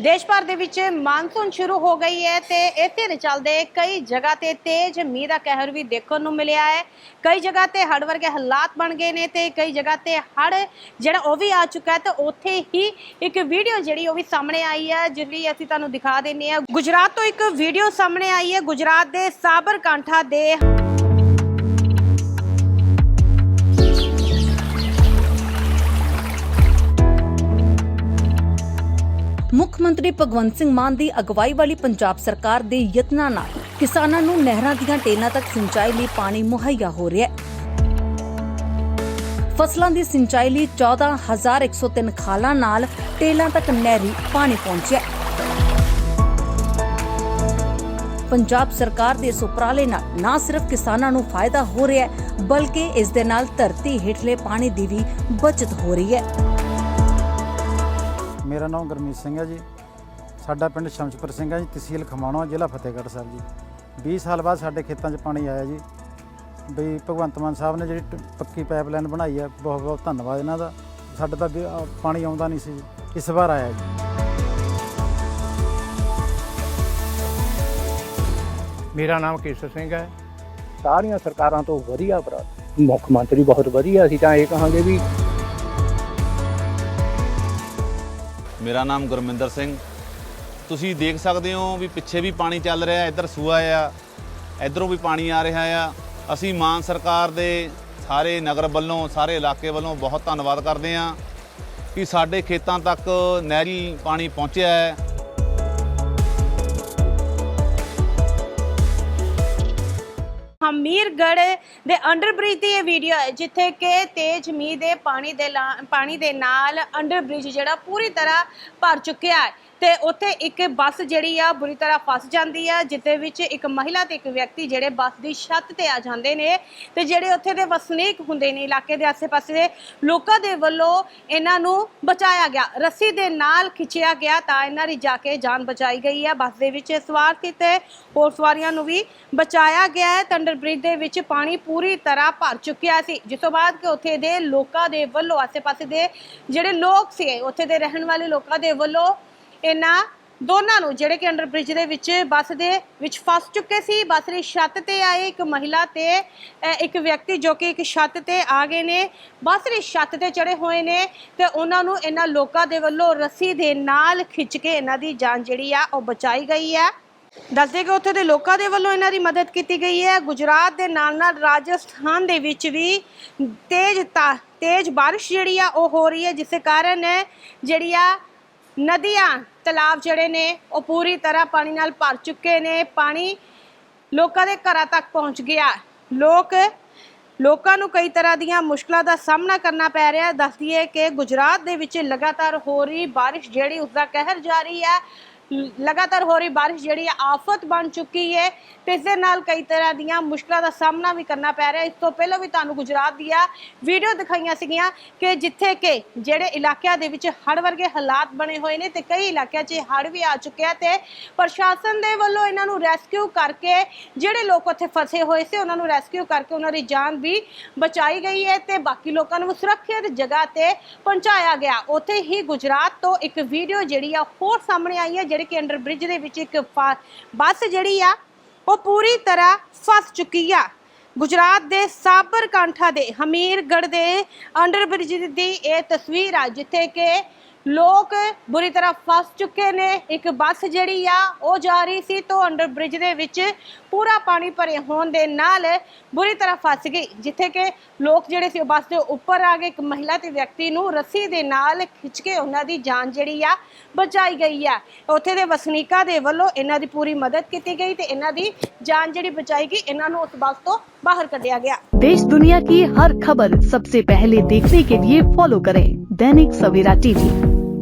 ਦੇਸ਼ ਭਰ ਦੇ ਵਿੱਚ ਮਾਨਸੂਨ ਸ਼ੁਰੂ ਹੋ ਗਈ ਹੈ ਤੇ ਇਸੇ ਦੇ ਚੱਲਦੇ। ਕਈ ਜਗ੍ਹਾ ਤੇ ਤੇਜ਼ ਮੀਂਹ ਦਾ ਕਹਿਰ ਵੀ ਦੇਖਣ ਨੂੰ ਮਿਲਿਆ ਹੈ। ਕਈ ਜਗ੍ਹਾ ਤੇ ਹੜ੍ਹ ਵਰਗੇ ਹਾਲਾਤ ਬਣ ਗਏ ਨੇ ਤੇ ਕਈ ਜਗ੍ਹਾ ਤੇ ਹੜ੍ਹ ਜਿਹੜਾ ਉਹ ਵੀ ਆ ਚੁੱਕਾ ਹੈ ਤੇ ਉੱਥੇ ਹੀ ਇੱਕ ਵੀਡੀਓ ਜਿਹੜੀ ਉਹ ਵੀ ਸਾਹਮਣੇ ਆਈ ਹੈ ਜਿਹੜੀ ਅਸੀਂ ਤੁਹਾਨੂੰ ਦਿਖਾ ਦਿੰਨੇ ਆ ਗੁਜਰਾਤ ਤੋਂ ਇੱਕ ਵੀਡੀਓ ਸਾਹਮਣੇ ਆਈ ਹੈ। ਗੁਜਰਾਤ ਦੇ ਸਾਬਰਕਾਂਠਾ ਦੇ ਮੁੱਖ ਮੰਤਰੀ ਭਗਵੰਤ ਸਿੰਘ ਮਾਨ ਦੀ ਅਗਵਾਈ ਵਾਲੀ ਪੰਜਾਬ ਸਰਕਾਰ ਦੇ ਯਤਨਾਂ ਨਾਲ ਕਿਸਾਨਾਂ ਨੂੰ ਨਹਿਰਾਂ ਦੀਆਂ ਟੇਲਾਂ ਤੱਕ ਸਿੰਚਾਈ ਲਈ ਪਾਣੀ ਮੁਹੱਈਆ ਹੋ ਰਿਹਾ ਹੈ। ਫਸਲਾਂ ਦੀ ਸਿੰਚਾਈ ਲਈ 14103 ਖਾਲਾਂ ਨਾਲ ਟੇਲਾਂ ਤੱਕ ਨਹਿਰੀ ਪਾਣੀ ਪਹੁੰਚਿਆ ਪੰਜਾਬ ਸਰਕਾਰ ਦੇ ਇਸ ਉਪਰਾਲੇ ਨਾਲ ਨਾ ਸਿਰਫ ਕਿਸਾਨਾਂ ਨੂੰ ਫਾਇਦਾ ਹੋ ਰਿਹਾ ਹੈ, ਬਲਕਿ ਇਸ ਦੇ ਨਾਲ ਧਰਤੀ ਹੇਠਲੇ ਪਾਣੀ ਦੀ ਵੀ ਬਚਤ ਹੋ ਰਹੀ ਹੈ। ਮੇਰਾ ਨਾਮ ਗੁਰਮੀਤ ਸਿੰਘ ਹੈ ਜੀ। ਸਾਡਾ ਪਿੰਡ ਸ਼ਮਸ਼ਪੁਰ ਸਿੰਘ ਹੈ ਜੀ ਤਹਿਸੀਲ ਖਮਾਣੋ ਜ਼ਿਲ੍ਹਾ ਫਤਿਹਗੜ੍ਹ ਸਾਹਿਬ ਜੀ। 20 ਸਾਲ ਬਾਅਦ ਸਾਡੇ ਖੇਤਾਂ 'ਚ ਪਾਣੀ ਆਇਆ ਜੀ। ਬਈ ਭਗਵੰਤ ਮਾਨ ਸਾਹਿਬ ਨੇ ਜਿਹੜੀ ਟ- ਪੱਕੀ ਪਾਈਪਲਾਈਨ ਬਣਾਈ ਹੈ ਬਹੁਤ ਬਹੁਤ ਧੰਨਵਾਦ ਇਹਨਾਂ ਦਾ। ਸਾਡਾ ਤਾਂ ਵੀ, ਪਾਣੀ ਆਉਂਦਾ ਨਹੀਂ ਸੀ ਜੀ। ਇਸ ਵਾਰ ਆਇਆ ਜੀ। ਮੇਰਾ ਨਾਮ ਕੇਸਰ ਸਿੰਘ ਹੈ। ਸਾਰੀਆਂ ਸਰਕਾਰਾਂ ਤੋਂ ਵਧੀਆ ਉਪਰਾਲਾ ਮੁੱਖ ਮੰਤਰੀ ਬਹੁਤ ਵਧੀਆ ਅਸੀਂ ਤਾਂ ਇਹ ਕਹਾਂਗੇ ਵੀ ਮੇਰਾ ਨਾਮ ਗੁਰਮਿੰਦਰ ਸਿੰਘ। ਤੁਸੀਂ ਦੇਖ ਸਕਦੇ ਹੋ ਵੀ ਪਿੱਛੇ ਵੀ ਪਾਣੀ ਚੱਲ ਰਿਹਾ, ਇੱਧਰ ਸੂਆ ਆ, ਇੱਧਰੋਂ ਵੀ ਪਾਣੀ ਆ ਰਿਹਾ ਆ। ਅਸੀਂ ਮਾਨ ਸਰਕਾਰ ਦੇ ਸਾਰੇ ਨਗਰ ਵੱਲੋਂ, ਸਾਰੇ ਇਲਾਕੇ ਵੱਲੋਂ ਬਹੁਤ ਧੰਨਵਾਦ ਕਰਦੇ ਹਾਂ ਕਿ ਸਾਡੇ ਖੇਤਾਂ ਤੱਕ ਨਹਿਰੀ ਪਾਣੀ ਪਹੁੰਚਿਆ ਹੈ। ਹਮੀਰਗੜ੍ਹ ਦੇ ਅੰਡਰ ਬ੍ਰਿਜ ਦੀ ਇਹ ਵੀਡੀਓ ਹੈ, ਜਿੱਥੇ ਕਿ ਤੇਜ਼ ਮੀਂਹ ਦੇ ਪਾਣੀ ਦੇ ਲਾ- ਪਾਣੀ ਦੇ ਨਾਲ ਅੰਡਰ ਬ੍ਰਿਜ ਜਿਹੜਾ ਪੂਰੀ ਤਰ੍ਹਾਂ ਭਰ ਚੁੱਕਿਆ ਹੈ। ਤੇ ਉੱਥੇ ਇੱਕ ਬੱਸ ਜਿਹੜੀ ਆ ਬੁਰੀ ਤਰ੍ਹਾਂ ਫਸ ਜਾਂਦੀ ਆ ਜਿੱਤੇ ਵਿੱਚ ਇੱਕ ਮਹਿਲਾ ਤੇ ਇੱਕ ਵਿਅਕਤੀ ਜਿਹੜੇ ਬੱਸ ਦੀ ਛੱਤ ਤੇ ਆ ਜਾਂਦੇ ਨੇ ਤੇ ਜਿਹੜੇ ਉੱਥੇ ਦੇ ਵਸਨੀਕ ਹੁੰਦੇ ਨੇ ਇਲਾਕੇ ਦੇ ਆਸ-ਪਾਸੇ ਦੇ, ਲੋਕਾਂ ਦੇ ਵੱਲੋਂ ਇਹਨਾਂ ਨੂੰ ਬਚਾਇਆ ਗਿਆ। ਰੱਸੀ ਦੇ ਨਾਲ ਖਿੱਚਿਆ ਗਿਆ ਤਾਂ ਇਹਨਾਂ ਦੀ ਜਾ ਕੇ ਜਾਨ ਬਚਾਈ ਗਈ ਹੈ ਬੱਸ ਦੇ ਵਿੱਚ ਸਵਾਰ ਸੀ ਤੇ ਹੋਰ ਸਵਾਰੀਆਂ ਨੂੰ ਵੀ ਬਚਾਇਆ ਗਿਆ ਹੈ। ਤੰਡਰ ਬ੍ਰਿਜ ਦੇ ਵਿੱਚ ਪਾਣੀ ਪੂਰੀ ਤਰ੍ਹਾਂ ਭਰ ਚੁੱਕਿਆ ਸੀ। ਜਿਸ ਤੋਂ ਬਾਅਦ ਕਿ ਉੱਥੇ ਦੇ ਲੋਕਾਂ ਦੇ ਵੱਲੋਂ ਆਸ-ਪਾਸੇ ਦੇ ਜਿਹੜੇ ਲੋਕ ਸੀ, ਉੱਥੇ ਦੇ ਰਹਿਣ ਵਾਲੇ ਲੋਕਾਂ ਦੇ ਵੱਲੋਂ ਇਹਨਾਂ ਦੋਨਾਂ ਨੂੰ, ਜਿਹੜੇ ਕਿ ਅੰਡਰ ਬ੍ਰਿਜ ਦੇ ਵਿੱਚ, ਬੱਸ ਦੇ ਵਿੱਚ ਫਸ ਚੁੱਕੇ ਸੀ। ਬੱਸ ਦੀ ਛੱਤ ਤੇ ਆਏ ਇੱਕ ਮਹਿਲਾ ਤੇ ਇੱਕ ਵਿਅਕਤੀ ਜੋ ਕਿ ਇੱਕ ਛੱਤ ਤੇ ਆ ਗਏ ਨੇ। ਬੱਸ ਦੀ ਛੱਤ ਤੇ ਚੜੇ ਹੋਏ ਨੇ ਤੇ ਉਹਨਾਂ ਨੂੰ ਇਹਨਾਂ ਲੋਕਾਂ ਦੇ ਵੱਲੋਂ ਰੱਸੀ ਦੇ ਨਾਲ ਖਿੱਚ ਕੇ ਇਹਨਾਂ ਦੀ ਜਾਨ ਜਿਹੜੀ ਆ, ਉਹ ਬਚਾਈ ਗਈ ਹੈ ਦੱਸਦੇ ਕਿ ਉੱਥੇ ਦੇ ਲੋਕਾਂ ਦੇ ਵੱਲੋਂ ਇਹਨਾਂ ਦੀ ਮਦਦ ਕੀਤੀ ਗਈ ਹੈ। ਗੁਜਰਾਤ ਦੇ ਨਾਲ ਨਾਲ ਰਾਜਸਥਾਨ ਦੇ ਵਿੱਚ ਵੀ ਤੇਜ਼ ਤਾ, ਤੇਜ਼ ਬਾਰਿਸ਼ ਜਿਹੜੀ ਆ, ਉਹ ਹੋ ਰਹੀ ਹੈ, ਜਿਸ ਕਾਰਨ ਜਿਹੜੀ ਆ ਨਦੀਆਂ, ਤਲਾਬ ਜਿਹੜੇ ਨੇ, ਉਹ ਪੂਰੀ ਤਰ੍ਹਾਂ ਪਾਣੀ ਨਾਲ ਭਰ ਚੁੱਕੇ ਨੇ। ਪਾਣੀ ਲੋਕਾਂ ਦੇ ਘਰਾਂ ਤੱਕ ਪਹੁੰਚ ਗਿਆ। ਲੋਕ, ਲੋਕਾਂ ਨੂੰ ਕਈ ਤਰ੍ਹਾਂ ਦੀਆਂ ਮੁਸ਼ਕਲਾਂ ਦਾ ਸਾਹਮਣਾ ਕਰਨਾ ਪੈ ਰਿਹਾ ਹੈ। ਦੱਸਦੀ ਕਿ ਗੁਜਰਾਤ ਦੇ ਵਿੱਚ ਲਗਾਤਾਰ ਹੋ ਰਹੀ ਬਾਰਿਸ਼ ਜਿਹੜੀ ਉਸ ਦਾ ਕਹਿਰ ਜਾਰੀ ਹੈ। ਲਗਾਤਾਰ ਹੋ ਰਹੀ ਬਾਰਿਸ਼ ਜਿਹੜੀ ਹੈ ਆਫਤ ਬਣ ਚੁੱਕੀ ਹੈ ਤੇ ਇਸ ਦੇ ਨਾਲ ਕਈ ਤਰ੍ਹਾਂ ਦੀਆਂ ਮੁਸ਼ਕਲਾਂ ਦਾ ਸਾਹਮਣਾ ਵੀ ਕਰਨਾ ਪੈ ਰਿਹਾ। ਇਸ ਤੋਂ ਪਹਿਲਾਂ ਵੀ ਤੁਹਾਨੂੰ ਗੁਜਰਾਤ ਦੀਆਂ ਵੀਡੀਓ ਦਿਖਾਈਆਂ ਸੀਗੀਆਂ ਕਿ ਜਿੱਥੇ ਕਿ ਜਿਹੜੇ ਇਲਾਕਿਆਂ ਦੇ ਵਿੱਚ ਹੜ੍ਹ ਵਰਗੇ ਹਾਲਾਤ ਬਣੇ ਹੋਏ ਨੇ ਤੇ ਕਈ ਇਲਾਕਿਆਂ 'ਚ ਹੜ੍ਹ ਵੀ ਆ ਚੁੱਕਿਆ ਤੇ ਪ੍ਰਸ਼ਾਸਨ ਦੇ ਵੱਲੋਂ ਇਹਨਾਂ ਨੂੰ ਰੈਸਕਿਊ ਕਰਕੇ ਜਿਹੜੇ ਲੋਕ ਉੱਥੇ ਫਸੇ ਹੋਏ ਸੀ, ਉਹਨਾਂ ਨੂੰ ਰੈਸਕਿਊ ਕਰਕੇ ਉਹਨਾਂ ਦੀ ਜਾਨ ਵੀ ਬਚਾਈ ਗਈ ਹੈ ਤੇ ਬਾਕੀ ਲੋਕਾਂ ਨੂੰ ਸੁਰੱਖਿਅਤ ਜਗ੍ਹਾ ਤੇ ਪਹੁੰਚਾਇਆ ਗਿਆ। ਉੱਥੇ ਹੀ ਗੁਜਰਾਤ ਤੋਂ ਇੱਕ ਵੀਡੀਓ ਜਿਹੜੀ ਆ, ਹੋਰ ਸਾਹਮਣੇ ਆਈ ਹੈ ਜਿਹੜੀ ਕਿ ਅੰਡਰ ਬ੍ਰਿਜ ਦੇ ਵਿੱਚ ਇੱਕ ਬੱਸ ਜਿਹੜੀ ਆ, ਉਹ ਪੂਰੀ ਤਰ੍ਹਾਂ ਫਸ ਚੁੱਕੀ ਆ। ਗੁਜਰਾਤ ਦੇ ਸਾਬਰਕਾਂਠਾ ਦੇ ਹਮੀਰਗੜ੍ਹ ਦੇ ਅੰਡਰ ਬ੍ਰਿਜ ਦੀ ਇਹ ਤਸਵੀਰ ਆ, ਜਿੱਥੇ ਕਿ ਲੋਕ ਬੁਰੀ ਤਰ੍ਹਾਂ ਫਸ ਚੁੱਕੇ ਨੇ ਇੱਕ ਬੱਸ ਜਿਹੜੀ ਆ ਉਹ ਜਾ ਰਹੀ ਸੀ ਤੋਂ ਅੰਡਰ ਬ੍ਰਿਜ ਦੇ ਵਿੱਚ ਪੂਰਾ ਪਾਣੀ ਭਰੇ ਹੋਣ ਦੇ ਨਾਲ ਬੁਰੀ ਤਰ੍ਹਾਂ ਫਸ ਗਈ ਜਿੱਥੇ ਕਿ ਲੋਕ ਜਿਹੜੇ ਸੀ ਉਹ ਬੱਸ ਦੇ ਉੱਪਰ ਆ ਗਏ ਇੱਕ ਮਹਿਲਾ ਤੇ ਵਿਅਕਤੀ ਨੂੰ ਰੱਸੀ ਦੇ ਨਾਲ ਖਿੱਚ ਕੇ ਉਹਨਾਂ ਦੀ ਜਾਨ ਜਿਹੜੀ ਆ ਬਚਾਈ ਗਈ ਆ ਉੱਥੇ ਦੇ ਵਸਨੀਕਾਂ ਦੇ ਵੱਲੋਂ ਇਹਨਾਂ ਦੀ ਪੂਰੀ ਮਦਦ ਕੀਤੀ ਗਈ ਤੇ ਇਹਨਾਂ ਦੀ ਜਾਨ ਜਿਹੜੀ ਬਚਾਈ ਗਈ ਇਹਨਾਂ ਨੂੰ ਉਸ ਬੱਸ ਤੋਂ ਬਾਹਰ ਕੱਢਿਆ ਗਿਆ देश दुनिया की हर खबर सबसे पहले देखने के लिए फॉलो करें दैनिक सवेरा टीवी